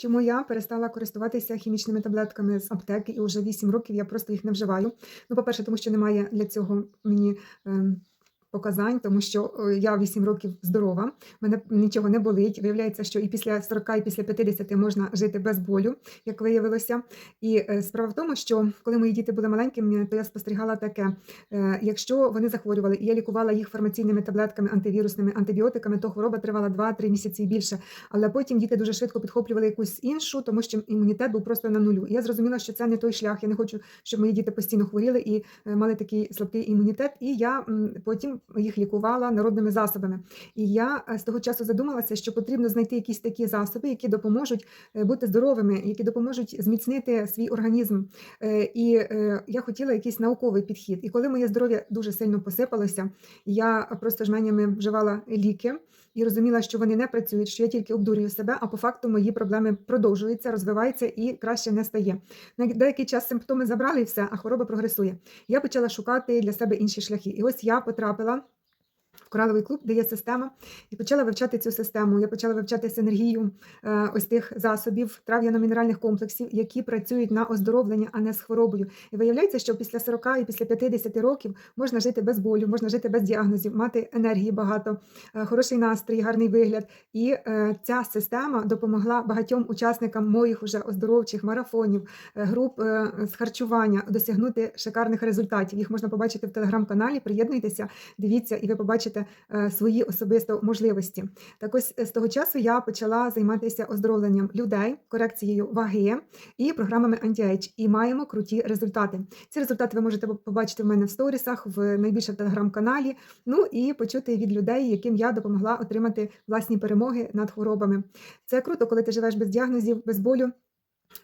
Чому я перестала користуватися хімічними таблетками з аптеки, і вже 8 років я просто їх не вживаю. Ну, по-перше, тому що немає для цього мені ем, показань, тому що е, я 8 років здорова, мене нічого не болить. Виявляється, що і після 40, і після 50 можна жити без болю, як виявилося. І е, справа в тому, що коли мої діти були маленькими, то я спостерігала таке: е, якщо вони захворювали, і я лікувала їх фармаційними таблетками, антивірусними антибіотиками, то хвороба тривала 2-3 місяці і більше. Але потім діти дуже швидко підхоплювали якусь іншу, тому що імунітет був просто на нулю. І я зрозуміла, що це не той шлях. Я не хочу, щоб мої діти постійно хворіли і мали такий слабкий імунітет. І я потім їх лікувала народними засобами. І я е, з того часу задумалася, що потрібно знайти якісь такі засоби, які допоможуть е, бути здоровими, які допоможуть зміцнити свій організм. Е, І я хотіла якийсь науковий підхід. І коли моє здоров'я дуже сильно посипалося, я просто жменями вживала ліки і розуміла, що вони не працюють, що я тільки обдурюю себе, а по факту мої проблеми продовжуються, розвиваються і краще не стає. На деякий час симптоми забрали і все, а хвороба прогресує. Я почала шукати для себе інші шляхи. І ось я потрапила. В кораловий клуб, де є система, і почала вивчати цю систему. Я почала вивчати синергію е, ось тих засобів трав'яно-мінеральних комплексів, які працюють на оздоровлення, а не з хворобою. І виявляється, що після 40 і після 50 років можна жити без болю, можна жити без діагнозів, мати енергії багато, е, хороший настрій, гарний вигляд. І е, ця система допомогла багатьом учасникам моїх уже оздоровчих марафонів, груп з харчування досягнути шикарних результатів. Їх можна побачити в телеграм-каналі. Приєднуйтеся, дивіться, і ви побачите е, свої особисто можливості. Так ось е, з того часу я почала займатися оздоровленням людей, корекцією ваги і програмами Anti-Age. І маємо круті результати. Ці результати ви можете побачити в мене в сторісах, в найбільше телеграм-каналі. Ну і почути від людей, яким я допомогла отримати власні перемоги над хворобами. Це круто, коли ти живеш без діагнозів, без болю.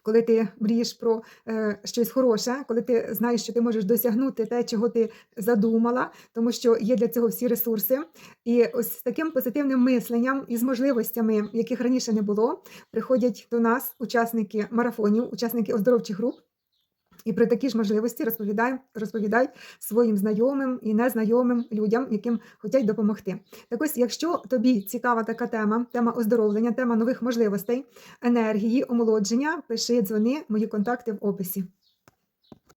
Коли ти мрієш про е, щось хороше, коли ти знаєш, що ти можеш досягнути те, чого ти задумала, тому що є для цього всі ресурси. І ось з таким позитивним мисленням і з можливостями, яких раніше не було, приходять до нас учасники марафонів, учасники оздоровчих груп. І про такі ж можливості розповідай, розповідай своїм знайомим і незнайомим людям, яким хочуть допомогти. Так ось, якщо тобі цікава така тема, тема оздоровлення, тема нових можливостей, енергії, омолодження, пиши, дзвони, мої контакти в описі.